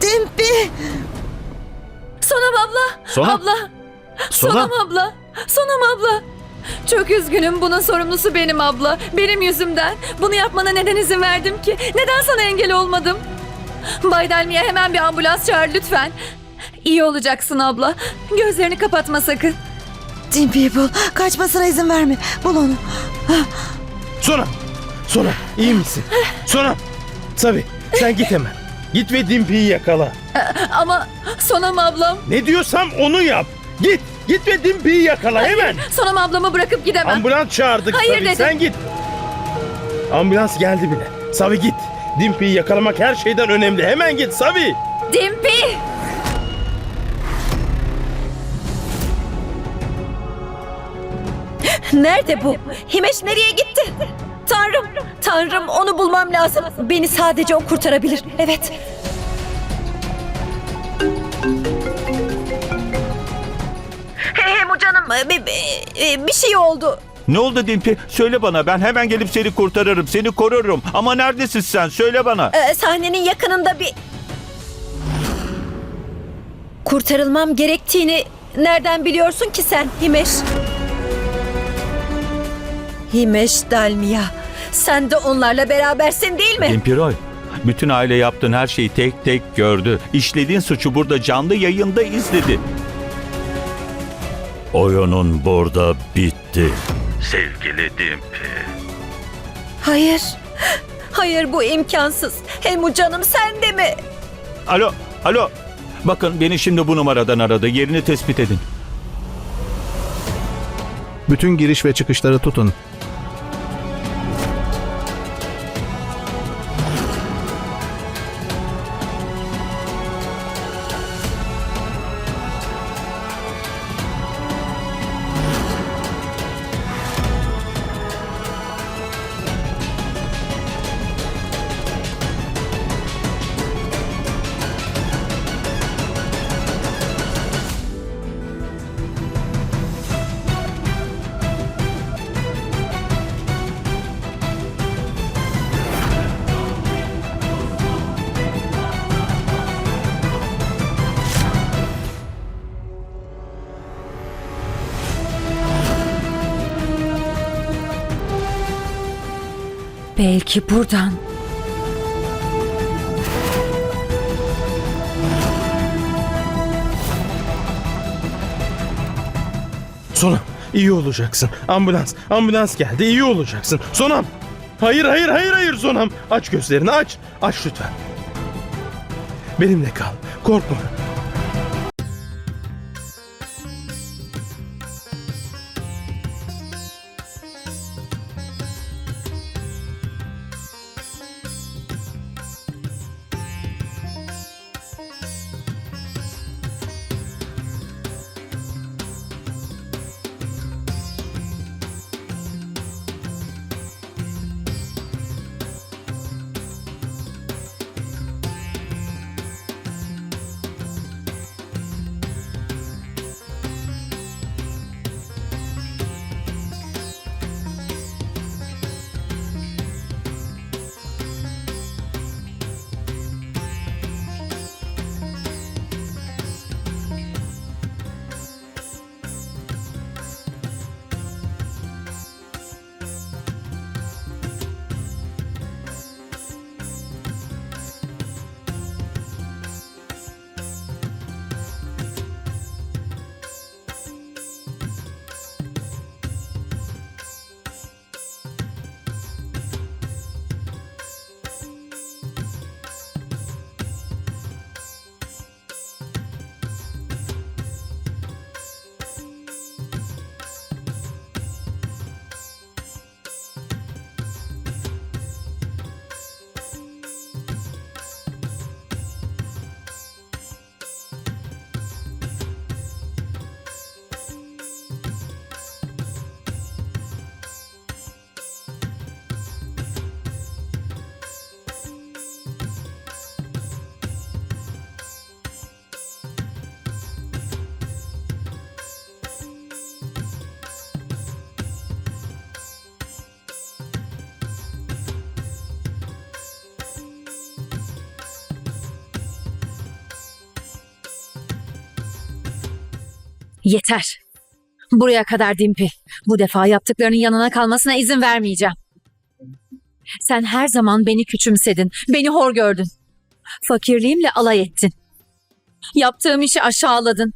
Dimpi! Sonam abla. Sonam? Abla. Sonam? Sonam abla. Sonam abla. Çok üzgünüm. Bunun sorumlusu benim abla. Benim yüzümden. Bunu yapmana neden izin verdim ki? Neden sana engel olmadım? Bay Delmi'ye hemen bir ambulans çağır lütfen. İyi olacaksın abla. Gözlerini kapatma sakın. Dimpi'yi bul. Kaçmasına izin verme. Bul onu. Sona! Sona! iyi misin? Sona! Tabii sen git hemen. Git ve Dimpi'yi yakala. Ama Sonam ablam. Ne diyorsam onu yap. Git! Git ve Dimpi'yi yakala hemen. Sonam ablamı bırakıp gidemem. Ambulans çağırdık Hayır Savi. dedim. Sen git. Ambulans geldi bile. Savi git. Dimpi'yi yakalamak her şeyden önemli. Hemen git Savi. Dimpi! Nerede bu? Himeş nereye gitti? Tanrım, Tanrım onu bulmam lazım. Beni sadece o kurtarabilir. Evet. Hem canım bir, bir, bir şey oldu. Ne oldu Dimpi? Söyle bana ben hemen gelip seni kurtarırım, seni korurum. Ama neredesin sen? Söyle bana. Ee, sahnenin yakınında bir... Kurtarılmam gerektiğini nereden biliyorsun ki sen Himeş? Himeş Dalmia. Sen de onlarla berabersin değil mi? Dimpi Roy, bütün aile yaptığın her şeyi tek tek gördü. İşlediğin suçu burada canlı yayında izledi. Oyunun burada bitti. Sevgili Dimpi. Hayır. Hayır bu imkansız. Hem canım sen de mi? Alo, alo. Bakın beni şimdi bu numaradan aradı. Yerini tespit edin. Bütün giriş ve çıkışları tutun. Belki buradan. Sonam iyi olacaksın. Ambulans. Ambulans geldi. iyi olacaksın. Sonam. Hayır hayır hayır hayır Sonam. Aç gözlerini aç. Aç lütfen. Benimle kal. Korkma. Yeter. Buraya kadar Dimpi. Bu defa yaptıklarının yanına kalmasına izin vermeyeceğim. Sen her zaman beni küçümsedin, beni hor gördün. Fakirliğimle alay ettin. Yaptığım işi aşağıladın.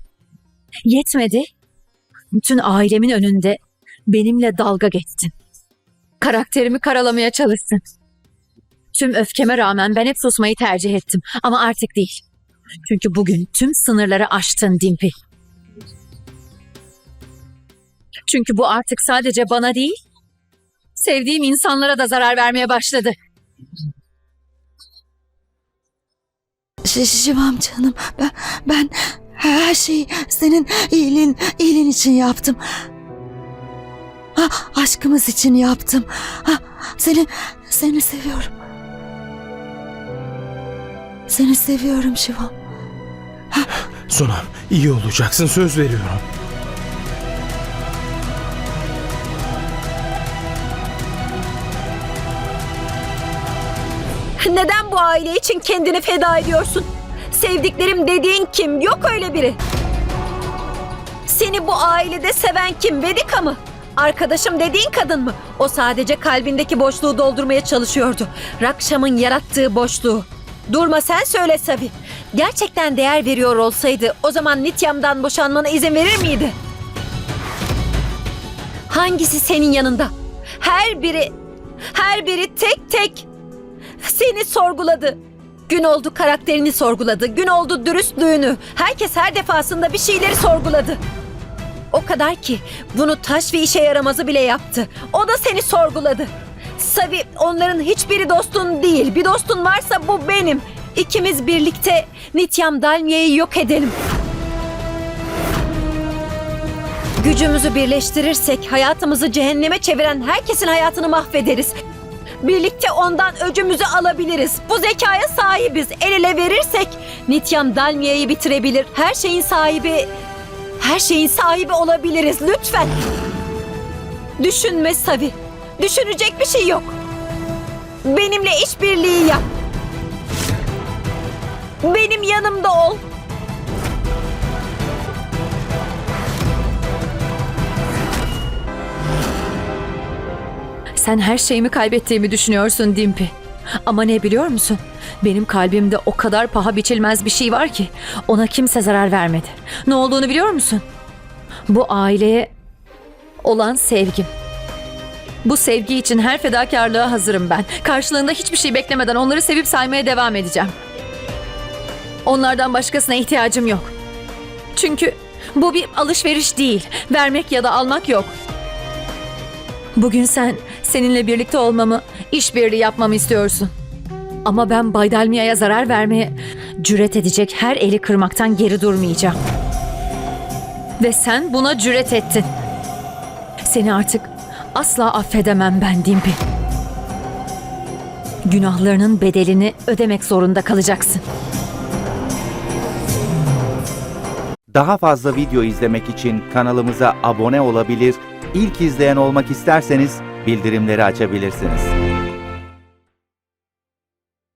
Yetmedi. Bütün ailemin önünde benimle dalga geçtin. Karakterimi karalamaya çalıştın. Tüm öfkeme rağmen ben hep susmayı tercih ettim ama artık değil. Çünkü bugün tüm sınırları aştın Dimpi. Çünkü bu artık sadece bana değil, sevdiğim insanlara da zarar vermeye başladı. Ş- Şivam canım ben, ben her şeyi senin iyiliğin, iyiliğin için yaptım. Ha, aşkımız için yaptım. Ha, seni, seni seviyorum. Seni seviyorum Şivam. Sonam iyi olacaksın söz veriyorum. Neden bu aile için kendini feda ediyorsun? Sevdiklerim dediğin kim? Yok öyle biri. Seni bu ailede seven kim? Vedika mı? Arkadaşım dediğin kadın mı? O sadece kalbindeki boşluğu doldurmaya çalışıyordu. Rakşam'ın yarattığı boşluğu. Durma sen söyle Savi. Gerçekten değer veriyor olsaydı o zaman Nityam'dan boşanmana izin verir miydi? Hangisi senin yanında? Her biri, her biri tek tek seni sorguladı. Gün oldu karakterini sorguladı. Gün oldu dürüstlüğünü. Herkes her defasında bir şeyleri sorguladı. O kadar ki bunu taş ve işe yaramazı bile yaptı. O da seni sorguladı. Savi onların hiçbiri dostun değil. Bir dostun varsa bu benim. İkimiz birlikte Nityam Dalmia'yı yok edelim. Gücümüzü birleştirirsek hayatımızı cehenneme çeviren herkesin hayatını mahvederiz. Birlikte ondan öcümüzü alabiliriz. Bu zekaya sahibiz. El ele verirsek Nityam Dalmia'yı bitirebilir. Her şeyin sahibi, her şeyin sahibi olabiliriz. Lütfen. Düşünme Savi. Düşünecek bir şey yok. Benimle işbirliği yap. Benim yanımda ol. Sen her şeyimi kaybettiğimi düşünüyorsun Dimpi. Ama ne biliyor musun? Benim kalbimde o kadar paha biçilmez bir şey var ki ona kimse zarar vermedi. Ne olduğunu biliyor musun? Bu aileye olan sevgim. Bu sevgi için her fedakarlığa hazırım ben. Karşılığında hiçbir şey beklemeden onları sevip saymaya devam edeceğim. Onlardan başkasına ihtiyacım yok. Çünkü bu bir alışveriş değil. Vermek ya da almak yok. Bugün sen seninle birlikte olmamı, işbirliği yapmamı istiyorsun. Ama ben Bay Dalmia'ya zarar vermeye cüret edecek her eli kırmaktan geri durmayacağım. Ve sen buna cüret ettin. Seni artık asla affedemem ben Dimpi. Günahlarının bedelini ödemek zorunda kalacaksın. Daha fazla video izlemek için kanalımıza abone olabilir, ilk izleyen olmak isterseniz bildirimleri açabilirsiniz.